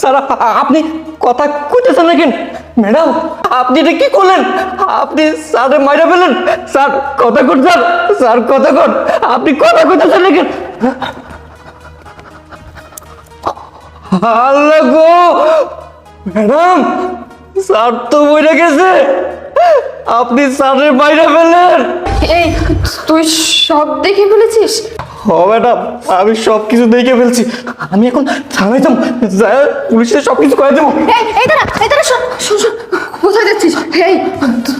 Sir? আপনি কথা কইতেছেন না কেন ম্যাডাম, আপনি এটা কি করলেন? আপনি স্যারে মাইরা স্যার, কথা কর স্যার। স্যার, কথা কর আপনি কথা কইতেছেন না কেন আল্লাহ গো! ম্যাডাম, স্যার তো মরে গেছে। আপনি স্যারের বাইরে ফেলেন এই, তুই সব দেখে ফেলেছিস? ও ম্যাডাম আমি সব কিছু দেখে ফেলছি। আমি এখন থানায় যাব। যাই পুলিশের সব কিছু করে দেবো। এই এই দাঁড়া এই দাঁড়া শোন শোন শোন কোথায় যাচ্ছিস? এই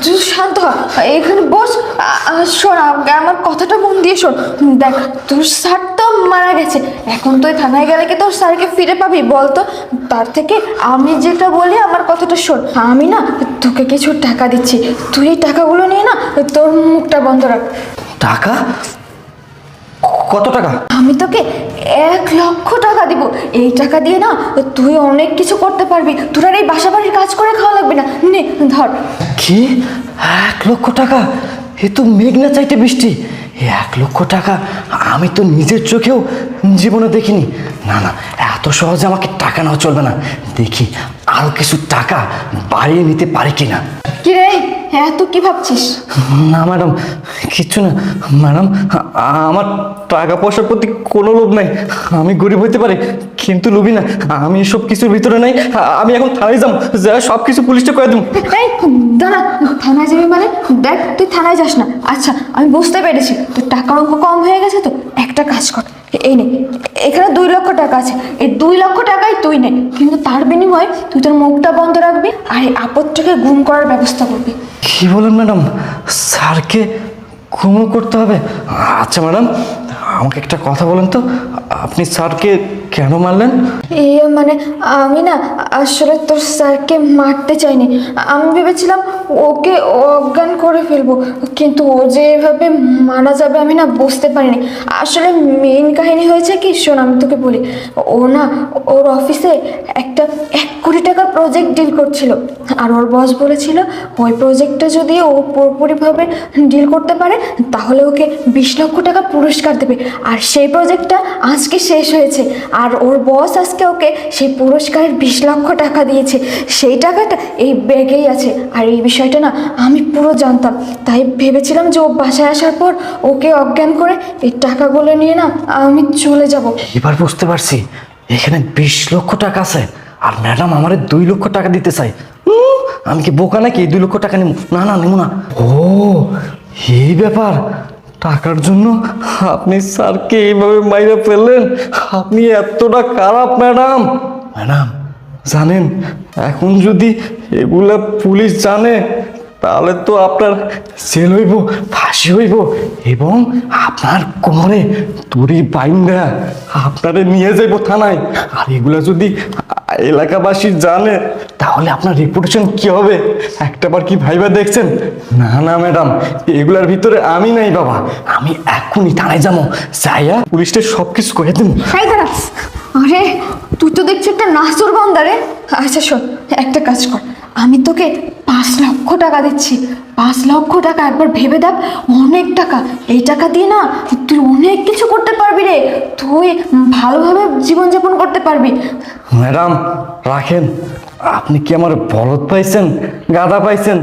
তুই শান্ত হ। এখানে বস। আ- শোন আমার কথাটা মন দিয়ে শোন। দেখ তোর স্যার তো মারা গেছে। এখন তুই থানায় গেলে কি তোর স্যারকে ফিরে পাবি বল তো? তার থেকে আমি যেটা বলি আমার কথাটা শোন। আমি না তোকে কিছু টাকা দিচ্ছি। তুই এই টাকাগুলো নিয়ে না তোর মুখটা বন্ধ রাখ। টাকা? কত টাকা? আমি তোকে এক লক্ষ টাকা দিব। এই টাকা দিয়ে না তুই অনেক কিছু করতে পারবি। তোর আর এই বাসা বাড়ির কাজ করে খাওয়া লাগবে না। নে ধর। কি? এক লক্ষ টাকা? এ তো মেঘনা চাইতে বৃষ্টি। এক লক্ষ টাকা আমি তো নিজের চোখেও জীবনে দেখিনি। না না এত সহজে আমাকে টাকা নেওয়া চলবে না। দেখি আরও কিছু টাকা বাড়িয়ে নিতে পারি কিনা? কি রে? এত কি ভাবছিস? না ম্যাডাম কিচ্ছু না। ম্যাডাম আমার টাকা পয়সার প্রতি কোনো লোভ নাই। আমি গরিব হইতে পারি কিন্তু লোভী না। আমি সব কিছুর ভিতরে নাই। আমি এখন থানায় যাব। যা সব কিছু পুলিশটা করে দেবো। এই দাঁড়া থানায় যাবি মানে? দেখ তুই থানায় যাস না। আচ্ছা আমি বুঝতে পেরেছি। তোর টাকার অঙ্ক কম হয়ে গেছে তো? একটা কাজ কর। এই নে, এখানে দুই লক্ষ টাকা আছে। এই দুই লক্ষ টাকাই তুই নে। কিন্তু তার বিনিময়ে তুই তোর মুখটা বন্ধ রাখবি আর এই আপদটাকে গুম করার ব্যবস্থা করবি। কি বলেন ম্যাডাম? স্যারকে ঘুমও করতে হবে? আচ্ছা ম্যাডাম, আমাকে একটা কথা বলেন তো। আপনি স্যারকে কেন মারলেন? এ মানে আমি না আসলে তোর স্যারকে মারতে চাইনি। আমি ভেবেছিলাম ওকে অজ্ঞান করে ফেলব, কিন্তু ও যে এভাবে মারা যাবে আমি না বুঝতে পারিনি। আসলে মেইন কাহিনী হয়েছে কি, শোন আমি তোকে বলি। ও না ওর অফিসে একটা এক কোটি টাকার প্রজেক্ট ডিল করছিল। আর ওর বস বলেছিল, ওই প্রজেক্টটা যদি ও পুরোপুরিভাবে ডিল করতে পারে, তাহলে ওকে বিশ লক্ষ টাকা পুরস্কার দেবে। আর সেই প্রজেক্টটা আজকে শেষ হয়েছে। আর ওর বস আজকে ওকে সেই পুরস্কারের বিশ লক্ষ টাকা দিয়েছে। সেই টাকাটা এই ব্যাগেই আছে। আর এই বিষয়টা না আমি পুরো জানতাম। তাই ভেবেছিলাম যে ও বাসায় আসার পর ওকে অজ্ঞান করে এই টাকাগুলো নিয়ে না আমি চলে যাব। এবার বুঝতে পারছি, এখানে বিশ লক্ষ টাকা আছে আর ম্যাডাম আমারে দুই লক্ষ টাকা দিতে চাই আমি কি বোকা নাকি? দুই লক্ষ টাকা নেব না না নেব না। ও, এই ব্যাপার। টাকার জন্য আপনি স্যারকে এইভাবে মাইরে ফেললেন। আপনি এতটা খারাপ ম্যাডাম। ম্যাডাম। জানেন এখন যদি এগুলা পুলিশ জানে তাহলে তো আপনার সেল হইব ফাঁসি হইব এবং আপনার কোমরে তুরি বাইন্দা আপনারে নিয়ে যাইব থানায়। আর এগুলা যদি এলাকাবাসী জানে, তাহলে আপনার রেপুটেশন কি হবে? একটাবার কি ভাইবা দেখছেন? না না ম্যাডাম এগুলার ভিতরে আমি নাই বাবা। আমি এখনই থানায় যাব। যাইয়া পুলিশটা সব কিছু করে দিন আরে, তুই তো দেখছি একটা নাচুর বান্দা আচ্ছা শোন, একটা কাজ কর। আমি তোকে পাঁচ লক্ষ টাকা দিচ্ছি। পাঁচ লক্ষ টাকা, একবার ভেবে দেখ, অনেক টাকা। এই টাকা দিয়ে না তুই অনেক কিছু করতে পারবি রে। তুই ভালোভাবে জীবনযাপন করতে পারবি। ম্যাডাম, রাখেন। আপনি কি আমার বলদ পাইছেন? গাদা পাইছেন?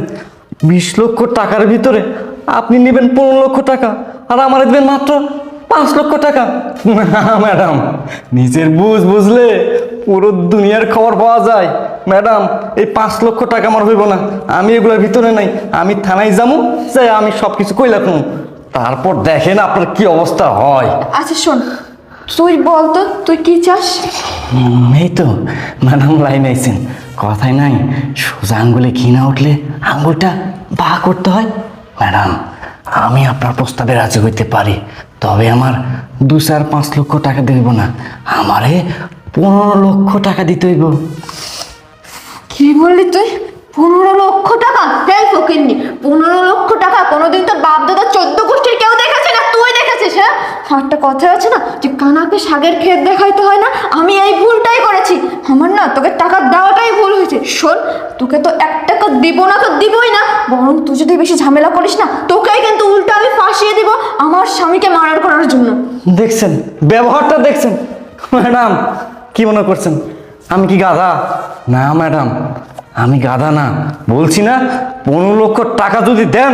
বিশ লক্ষ টাকার ভিতরে আপনি নেবেন পনেরো লক্ষ টাকা, আর আমার দেবেন মাত্র পাঁচ লক্ষ টাকা। না ম্যাডাম নিজের বুঝ বুঝলে পুরো দুনিয়ার খবর পাওয়া যায়। ম্যাডাম এই পাঁচ লক্ষ টাকা আমার হইব না। আমি এগুলোর ভিতরে নাই। আমি থানায় যাব যাই আমি সব কিছু কই রাখুন তারপর দেখেন আপনার কি অবস্থা হয়। আচ্ছা শোন তুই বল তো তুই কি চাস? এই তো ম্যাডাম লাইন আইছেন। কথাই নাই সোজা আঙ্গুলে ঘি না উঠলে আঙ্গুলটা বা করতে হয়। ম্যাডাম আমি আপনার প্রস্তাবে রাজি হইতে পারি। তবে আমার দু চার পাঁচ লক্ষ টাকা দিব না। আমারে পনেরো লক্ষ টাকা দিতে হইব। কি বললি তুই? পনেরো লক্ষ টাকা? ফকিরনি পনেরো লক্ষ টাকা কোনোদিন তো বাপ দাদা চোদ্দ গোষ্ঠীর কেউ দেখেছে না তুই দেখেছিস হ্যাঁ একটা কথা আছে না, যে কানাকে শাগের ক্ষেত দেখাইতে হয় না, আমি এই ভুলটাই করেছি। আমার না, তোকে টাকা দেওয়াটাই ভুল হয়েছে। শোন, তোকে তো এক টাকা দিব না তো দিবই না, বরং তুই যদি বেশি ঝামেলা করিস না, তোকেই কিন্তু উল্টো আমি ফাঁসিয়ে দিব আমার স্বামীকে মারার করার জন্য। দেখছেন, ব্যবহারটা দেখছেন। ম্যাডাম, কি মনে করছেন? আমি কি গাধা? না, ম্যাডাম, আমি গাধা না। বলছি না, পনেরো লক্ষ টাকা যদি দেন,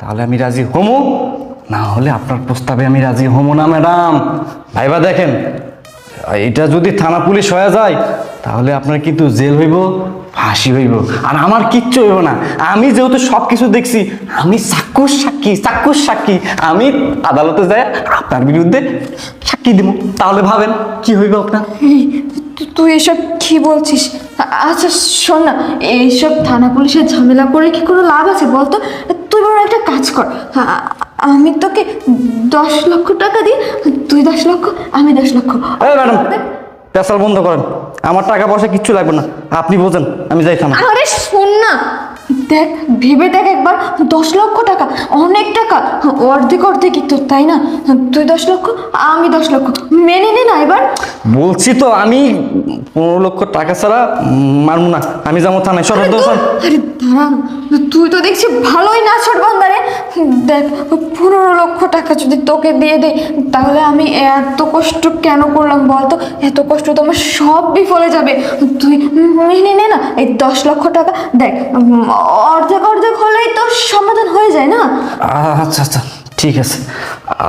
তাহলে আমি রাজি হমো। না হলে আপনার প্রস্তাবে আমি রাজি হমো না, ম্যাডাম। ভাইবা দেখেন এটা যদি থানা পুলিশ হয়ে যায়, তাহলে আপনার কিন্তু জেল হইব, ফাঁসি হইব, আর আমার কিচ্ছু হইব না। আমি যেহেতু সব কিছু দেখছি, আমি চাক্ষুষ সাক্ষী চাক্ষুষ সাক্ষী। আমি আদালতে যাই আপনার বিরুদ্ধে সাক্ষী দিব। তাহলে ভাবেন, কি হইব আপনার? তুই এসব কি বলছিস? আচ্ছা শোন না এইসব থানা পুলিশের ঝামেলা করে কি কোনো লাভ আছে বলতো? তুই বড় একটা কাজ কর আমি তোকে দশ লক্ষ টাকা দিই তুই দশ লক্ষ আমি দশ লক্ষ। ম্যাডাম পেশাল বন্ধ করেন। আমার টাকা পয়সা কিচ্ছু লাগবে না। আপনি বোঝেন আমি যাই থানা আরে শোন না দেখ ভেবে দেখ একবার দশ লক্ষ টাকা অনেক টাকা। অর্ধেক অর্ধেকই তো তাই না? তুই দশ লক্ষ আমি দশ লক্ষ। মেনে নে না এবার। বলছি তো আমি পনেরো লক্ষ টাকা ছাড়া মারবো না। আমি যাব থানায়। সরকার আরে দাঁড়ান। তুই তো দেখছি ভালোই না ছোট বান্দারে। দেখ পনেরো লক্ষ টাকা যদি তোকে দিয়ে দেয় তাহলে আমি এত কষ্ট কেন করলাম বলতো? এত কষ্ট তো আমার সব বিফলে যাবে। তুই মেনে নে না। এই দশ লক্ষ টাকা দেখ অর্ধেক অর্ধেক হলেই তো সমাধান হয়ে যায় না? আচ্ছা আচ্ছা ঠিক আছে।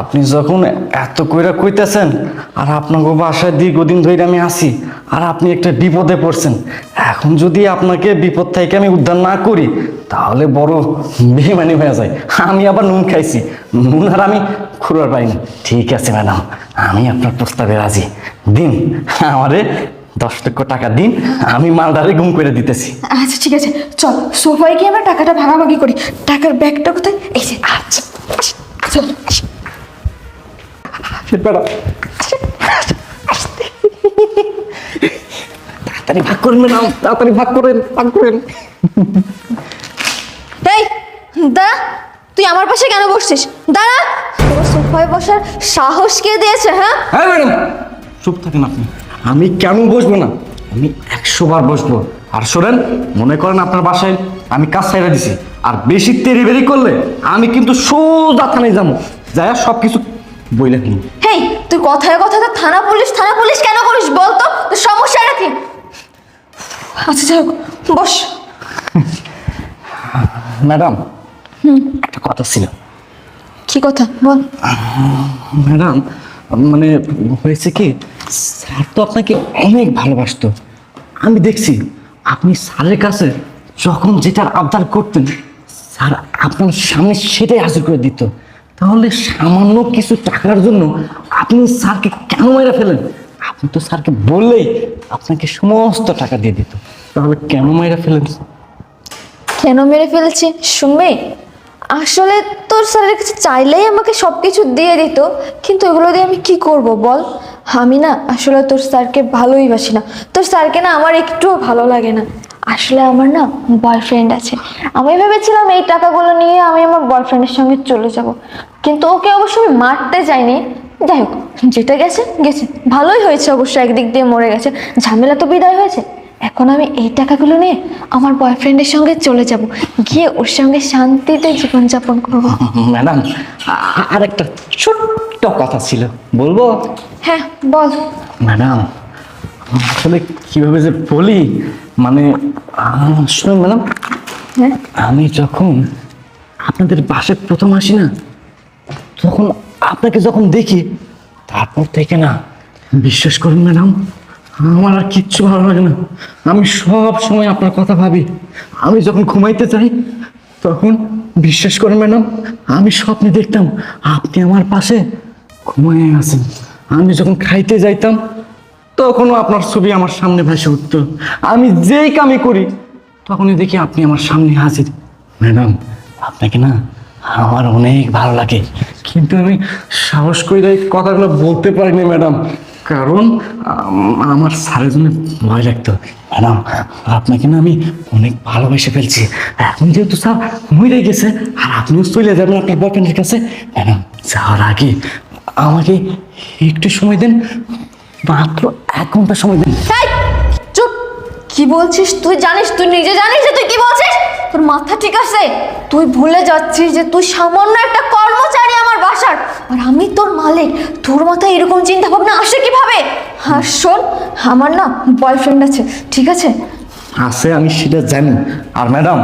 আপনি যখন এত কইরা কইতেছেন, আর আপনাকে বাসায় দীর্ঘদিন ধরে আমি আসি আর আপনি একটা বিপদে পড়ছেন, এখন যদি আপনাকে বিপদ থেকে আমি উদ্ধার না করি, তাহলে বড় বেমানি হয়ে যায়। আমি আবার নুন খাইছি, নুন আর আমি খুঁড়ার পাইনি। ঠিক আছে, ম্যাডাম, আমি আপনার প্রস্তাবে রাজি। দিন, আমারে দশ লক্ষ টাকা দিন আমি মালদারে গুম করে দিতেছি। আচ্ছা ঠিক আছে চল সোফায় গিয়ে আমরা টাকাটা ভাগাভাগি করি। টাকার ব্যাগটা কোথায়? এই যে আচ্ছা চল তাড়াতাড়ি ভাগ করেন ম্যাডাম তাড়াতাড়ি ভাগ করেন ভাগ করেন এই দাঁড়া তুই আমার পাশে কেন বসছিস? দাঁড়া তোর সোফায় বসার সাহস কে দিয়েছে হ্যাঁ? হ্যাঁ ম্যাডাম। চুপ থাকেন আপনি। আমি কেন বসবো না? আমি একশো বার বসবো। আর শোনেন মনে করেন আপনার বাসায় আমি কাজ ছাইড়া দিছি। আর বেশি তেরি বেরি করলে আমি কিন্তু সোজা থানায় যাব। যাই সব কিছু বইলে কিনি হেই তুই কথায় কথায় থানা পুলিশ থানা পুলিশ কেন করিস বল তো? তোর সমস্যাটা কি? আচ্ছা যাই হোক বস। ম্যাডাম একটা কথা ছিল। কি কথা? বল। ম্যাডাম মানে হয়েছে কি, স্যার তো আপনাকে অনেক ভালোবাসতো। আমি দেখছি আপনি স্যারের কাছে যখন যেটার আবদার করতেন, স্যার আপনার সামনে সেটাই হাজির করে দিত। তাহলে সামান্য কিছু টাকার জন্য আপনি স্যারকে কেন মেরে ফেলেন? আপনি তো স্যারকে বললেই আপনাকে সমস্ত টাকা দিয়ে দিত। তাহলে কেন মেরে ফেলেন? কেন মেরে ফেলেছি শুনবে? আসলে তোর স্যারের কাছে চাইলেই আমাকে সব কিছু দিয়ে দিত, কিন্তু এগুলো দিয়ে আমি কি করব বল? আমি না আসলে তোর স্যারকে ভালোই বাসি না। তোর স্যারকে না আমার একটুও ভালো লাগে না। আসলে আমার না বয়ফ্রেন্ড আছে। আমি ভেবেছিলাম এই টাকাগুলো নিয়ে আমি আমার বয়ফ্রেন্ডের সঙ্গে চলে যাব। কিন্তু ওকে অবশ্য আমি মারতে যাইনি। যাই হোক, যেটা গেছে গেছে। ভালোই হয়েছে অবশ্য, একদিক দিয়ে মরে গেছে। ঝামেলা তো বিদায় হয়েছে। এখন আমি এই টাকাগুলো নিয়ে আমার বয়ফ্রেন্ডের সঙ্গে চলে যাব। গিয়ে ওর সঙ্গে শান্তিতে জীবনযাপন করব। ম্যাডাম আর একটা ছোট্ট কথা ছিল। বলব? হ্যাঁ বল। ম্যাডাম আসলে কীভাবে যে বলি মানে শুনুন ম্যাডাম হ্যাঁ? আমি যখন আপনাদের বাসে প্রথম আসি না তখন আপনাকে যখন দেখি তারপর থেকে না বিশ্বাস করুন ম্যাডাম আমার আর কিচ্ছু ভালো লাগে না। আমি সব সময় আপনার কথা ভাবি। আমি যখন ঘুমাইতে চাই তখন বিশ্বাস করেন ম্যাডাম, আমি স্বপ্নে দেখতাম আপনি আমার পাশে ঘুমিয়ে আছেন। আমি যখন খাইতে যাইতাম, তখনও আপনার ছবি আমার সামনে ভেসে উঠতো। আমি যেই কামই করি, তখনই দেখি আপনি আমার সামনে হাজির। ম্যাডাম, আপনাকে না আমার অনেক ভালো লাগে। কিন্তু আমি সাহস করে কথাগুলো বলতে পারিনি, ম্যাডাম। কারণ আমার স্যারের জন্য ভয় লাগতো। ম্যাডাম, আপনাকে না আমি অনেক ভালোবেসে ফেলছি। এখন যেহেতু স্যার মরে গেছে, আর আপনিও চলে যাবেন আপনার বয়ফ্রেন্ডের কাছে। ম্যাডাম, যাওয়ার আগে আমাকে একটু সময় দেন, মাত্র এক ঘণ্টা সময় দেন। চুপ! কি বলছিস? তুই জানিস, তুই নিজে জানিস তুই কি বলছিস? তোর মাথা ঠিক আছে? তুই ভুলে যাচ্ছিস যে তুই সামান্য একটা আমার আর আমি তোর মালিক তোর মাথায় এরকম চিন্তা ভাবনা আসে কীভাবে? আর শোন আমার না বয়ফ্রেন্ড আছে ঠিক আছে? আছে আমি সেটা জানি। আর ম্যাডাম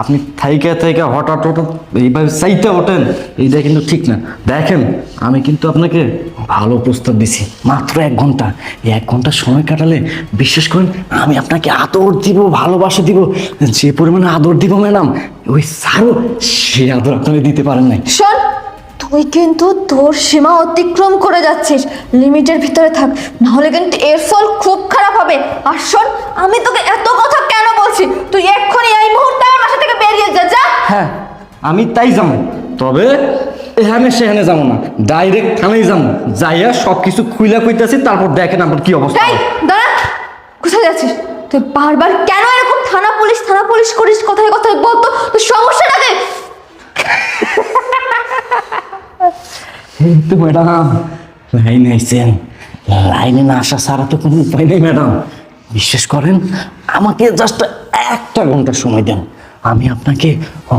আপনি থাইকা থাইকা হঠাৎ হঠাৎ এইভাবে চাইতে ওঠেন এইটা কিন্তু ঠিক না। দেখেন আমি কিন্তু আপনাকে ভালো প্রস্তাব দিছি মাত্র এক ঘণ্টা। এই এক ঘণ্টা সময় কাটালে বিশ্বাস করেন আমি আপনাকে আদর দিব ভালোবাসা দিব যে পরিমাণে আদর দিব ম্যাডাম ওই সারও সে আদর আপনাকে দিতে পারেন নাই। শোন তুই কিন্তু তোর সীমা অতিক্রম করে যাচ্ছিস। লিমিটের ভিতরে থাক। নাহলে কিন্তু এর ফল খুব খারাপ হবে। আর শোন আমি তোকে এত কথা কেন বলছি? তুই এক্ষুনি এই মুহূর্তে আমার বাসা থেকে বেরিয়ে যা যা। হ্যাঁ আমি তাই যাব। তবে এখানে সেখানে যাব না। ডাইরেক্ট থানায় যাব। যাইয়া সব কিছু খুইলা কইতেছি তারপর দেখেন আমার কি অবস্থা এই দাঁড়া। কোথায় যাচ্ছিস? তুই বারবার কেন এরকম থানা পুলিশ থানা পুলিশ করিস? কোথায় কোথায় বলতো তোর সমস্যাটা কি কিন্তু ম্যাডাম। লাইন আইসেন লাইনে না আসা ছাড়া তো কোনো উপায় নেই ম্যাডাম। বিশ্বাস করেন, আমাকে জাস্ট একটা ঘণ্টা সময় দেন। আমি আপনাকে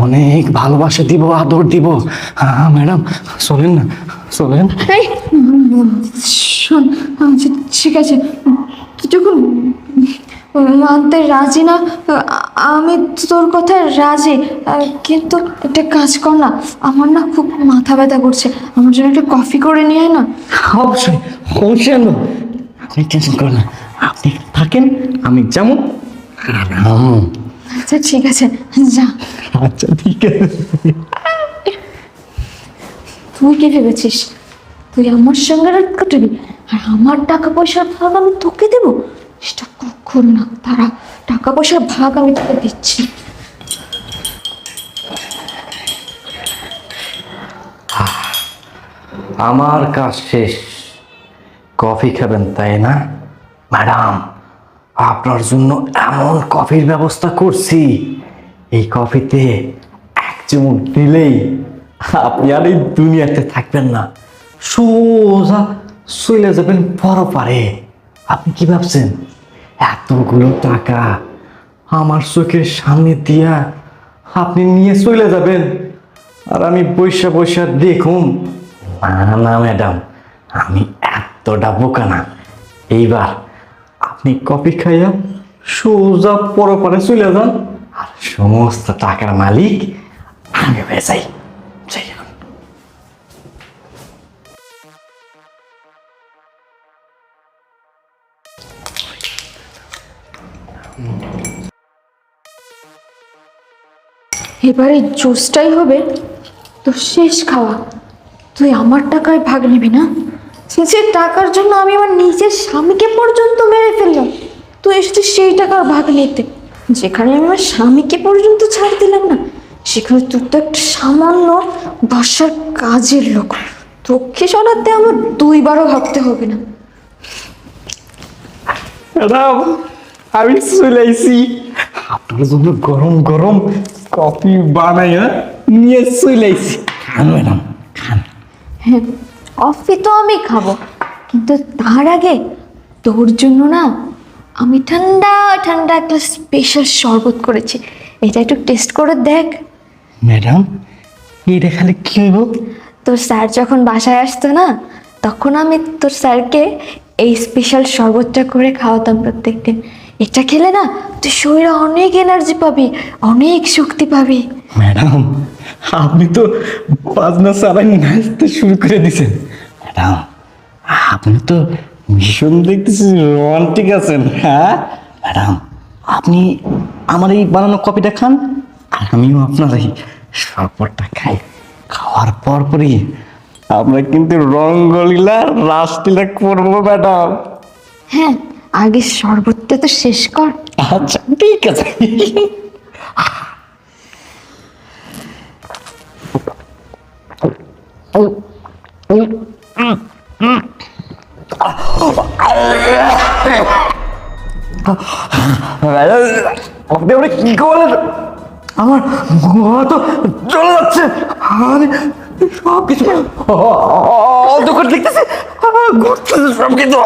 অনেক ভালোবাসা দিব, আদর দিব। হ্যাঁ ম্যাডাম শোনেন না শোনেন আচ্ছা ঠিক আছে। মানতে রাজি না? আমি তোর কথায় রাজি। কিন্তু একটা কাজ কর না আমার না খুব মাথা ব্যথা করছে। আমার জন্য একটা কফি করে নিয়ে আয় না। অবশ্যই অবশ্যই আনব। আপনি টেনশন করেন না। আপনি থাকেন আমি যেমন আরাম আচ্ছা ঠিক আছে যা। আচ্ছা ঠিক আছে। তুই কি ভেবেছিস? তুই আমার সঙ্গে রাত কাটাবি আর আমার টাকা পয়সার ভাগ আমি তোকে দেবো? কখন না তারা টাকা পয়সার ভাগ আমি তোকে দিচ্ছি। আমার কাজ শেষ। কফি খাবেন, তাই না? ম্যাডাম, আপনার জন্য এমন কফির ব্যবস্থা করছি। এই কফিতে এক চুমুক দিলেই আপনি আর এই দুনিয়াতে থাকবেন না। সোজা চলে যাবেন বড় পারে আপনি কি ভাবছেন? এতগুলো টাকা আমার চোখের সামনে দিয়া আপনি নিয়ে চলে যাবেন। আর আমি বৈশা বৈশা দেখুন। না না ম্যাডাম, আমি এতটা বোকা না। এইবার আপনি কফি খাইয়া সোজা পরপারে চলে যান। আর সমস্ত টাকার মালিক আমি হয়ে যাই। এবারে জুসটাই হবে তোর শেষ খাওয়া। তুই আমার টাকায় ভাগ নিবি না? সে টাকার জন্য আমি আমার নিজের স্বামীকে পর্যন্ত মেরে ফেললাম, তুই এসেছিস সেই টাকার ভাগ নিতে। যেখানে আমি আমার স্বামীকে পর্যন্ত ছাড় দিলাম না, সেখানে তুই তো একটা সামান্য বাসার কাজের লোক। তোকে সরাতে আমার দুইবারও ভাবতে হবে না। আমি চলে আইছি। আপনার জন্য গরম গরম কফি বানাইয়া নিয়ে চলে আইছি। খান ম্যাডাম খান। হ্যাঁ কফি তো আমি খাব কিন্তু তার আগে তোর জন্য না আমি ঠান্ডা ঠান্ডা একটা স্পেশাল শরবত করেছি। এটা একটু টেস্ট করে দেখ। ম্যাডাম এটা খালি কি হইব? তোর স্যার যখন বাসায় আসতো না তখন আমি তোর স্যারকে এই স্পেশাল শরবতটা করে খাওয়াতাম প্রত্যেকদিন। এটা খেলে না তুই শরীরে অনেক এনার্জি পাবি অনেক শক্তি পাবি। ম্যাডাম আপনি তো বাজনা চালাই নাচতে শুরু করে দিছেন। ম্যাডাম আপনি তো ভীষণ দেখতেছি রোমান্টিক আছেন হ্যাঁ? ম্যাডাম আপনি আমার এই বানানো কপিটা খান আর আমিও আপনার এই শরবতটা খাই। খাওয়ার পর পরই আমরা কিন্তু রঙ্গলীলা রাসলীলা করব ম্যাডাম। হ্যাঁ আগে শরবতটা তো শেষ কর। আচ্ছা ঠিক আছে। আপনি কি করেন আমার তো চলে যাচ্ছে। আমি সব কিছু অন্ধকার দেখতেছি। ঘুরতেছে সব কিছু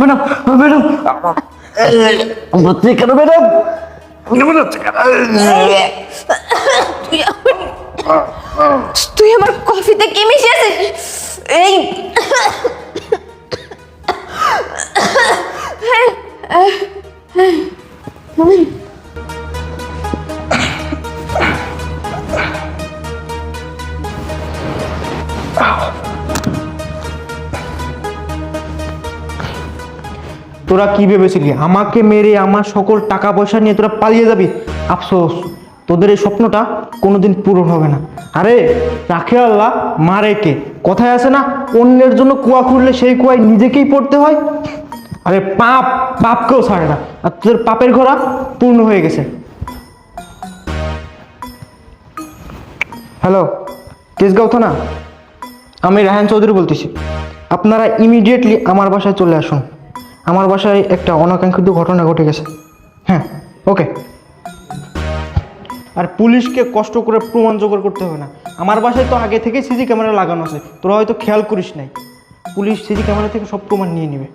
ম্যাডাম ম্যাডাম। হচ্ছে কেন ম্যাডাম? তুই আমার তুই আমার কফিতে কি মিশিয়েছিস? এই তোরা কি ভেবেছিলি? আমাকে মেরে আমার সকল টাকা পয়সা নিয়ে তোরা পালিয়ে যাবি? আফসোস। তোদের এই স্বপ্নটা কোনোদিন পূরণ হবে না। আরে, রাখে আল্লাহ, মারে কে? কথায় আছে না, অন্যের জন্য কুয়া খুঁড়লে সেই কুয়ায় নিজেকেই পড়তে হয়? আরে, পাপ, পাপকেও ছাড়ে না। আর তোদের পাপের ঘোড়া পূর্ণ হয়ে গেছে। হ্যালো তেজগাঁও থানা? আমি রাহান চৌধুরী বলতেছি। আপনারা ইমিডিয়েটলি আমার বাসায় চলে আসুন। আমার বাসায় একটা অনাকাঙ্ক্ষিত ঘটনা ঘটে গেছে। হ্যাঁ ওকে। আর পুলিশকে কষ্ট করে প্রমাণ জোগাড় করতে হবে না। আমার বাসায় তো আগে থেকে সিসি ক্যামেরা লাগানো আছে। তোরা হয়তো খেয়াল করিস নাই। পুলিশ সিসি ক্যামেরা থেকে সব প্রমাণ নিয়ে নেবে।